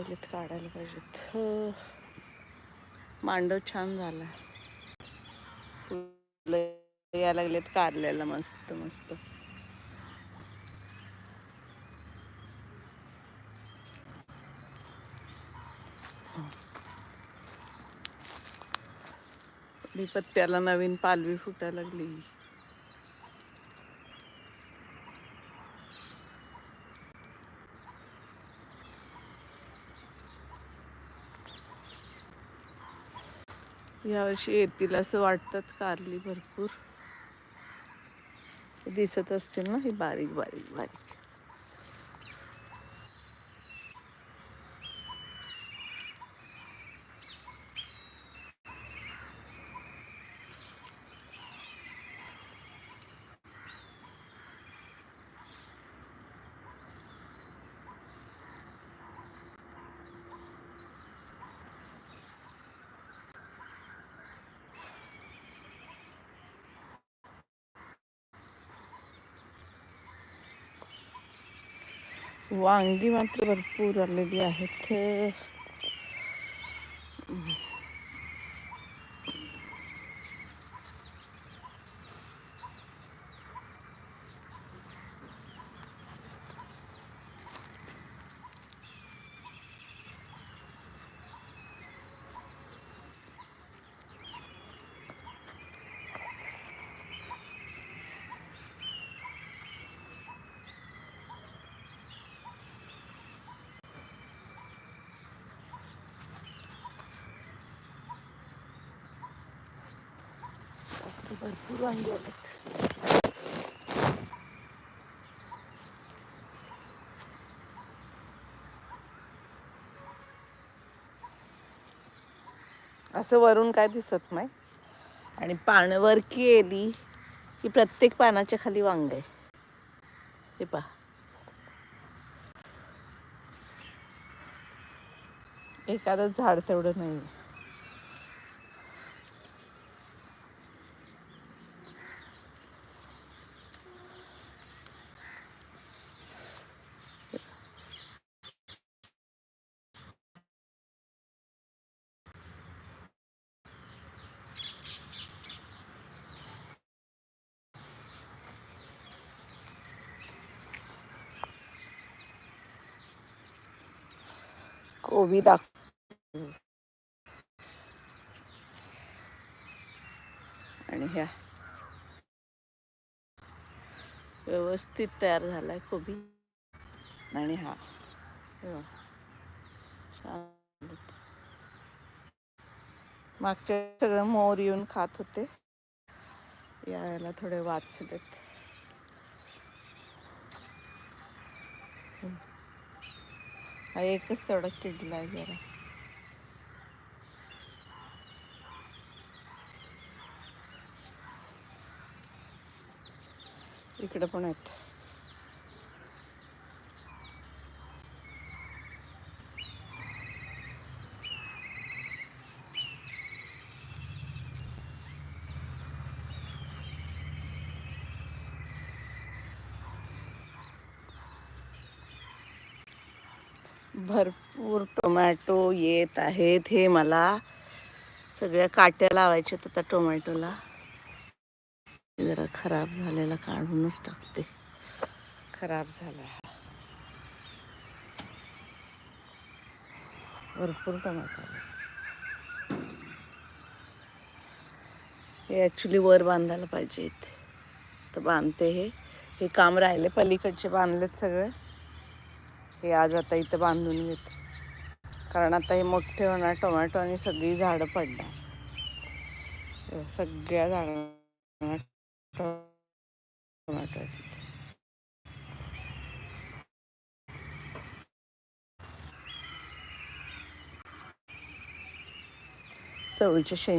लागलेत काढायला पाहिजेत. मांडव छान झाला. फुलं यायला लागलेत कारल्याला मस्त मस्त. पत्त्याला नवीन पालवी फुटायला लागली. यावर्षी येतील असं वाटतात कारली भरपूर. दिसत असतील ना ही बारीक बारीक बारीक. वांगी मात्र भरपूर आलेली आहेत. भरपूर वांगी आहेत असं वरून काय दिसत नाही. आणि पानं वर केली की प्रत्येक पानाच्या खाली वांग आहे. हे पहा. एखादं झाड तेवढं नाही कोबी दाखव आणि ह्या. व्यवस्थित तयार झालाय कोबी. आणि हा. छान. मागच्या सगळं मोर येऊन खात होते. यावेळेला थोडे वाचलेत. हा एकच तेवढा किडला आहे जरा. इकडे पण आहेत. भरपूर टोमॅटो येत आहेत. हे मला सगळ्या काट्या लावायच्या आता टोमॅटोला. जरा खराब झालेला काढूनच टाकते. खराब झाला हा. भरपूर टोमॅटो हे ॲक्च्युली वर बांधायला पाहिजे इथे तर बांधते हे. हे काम राहिले पलीकडचे बांधलेत सगळे. हे आज आता इथं बांधून घेते. कारण आता हे मोठे होणार टोमॅटो आणि सगळी झाडं पडणार. सगळ्या झाडांना टोमॅटो आहेत इथे. चवळीच्या शेंगा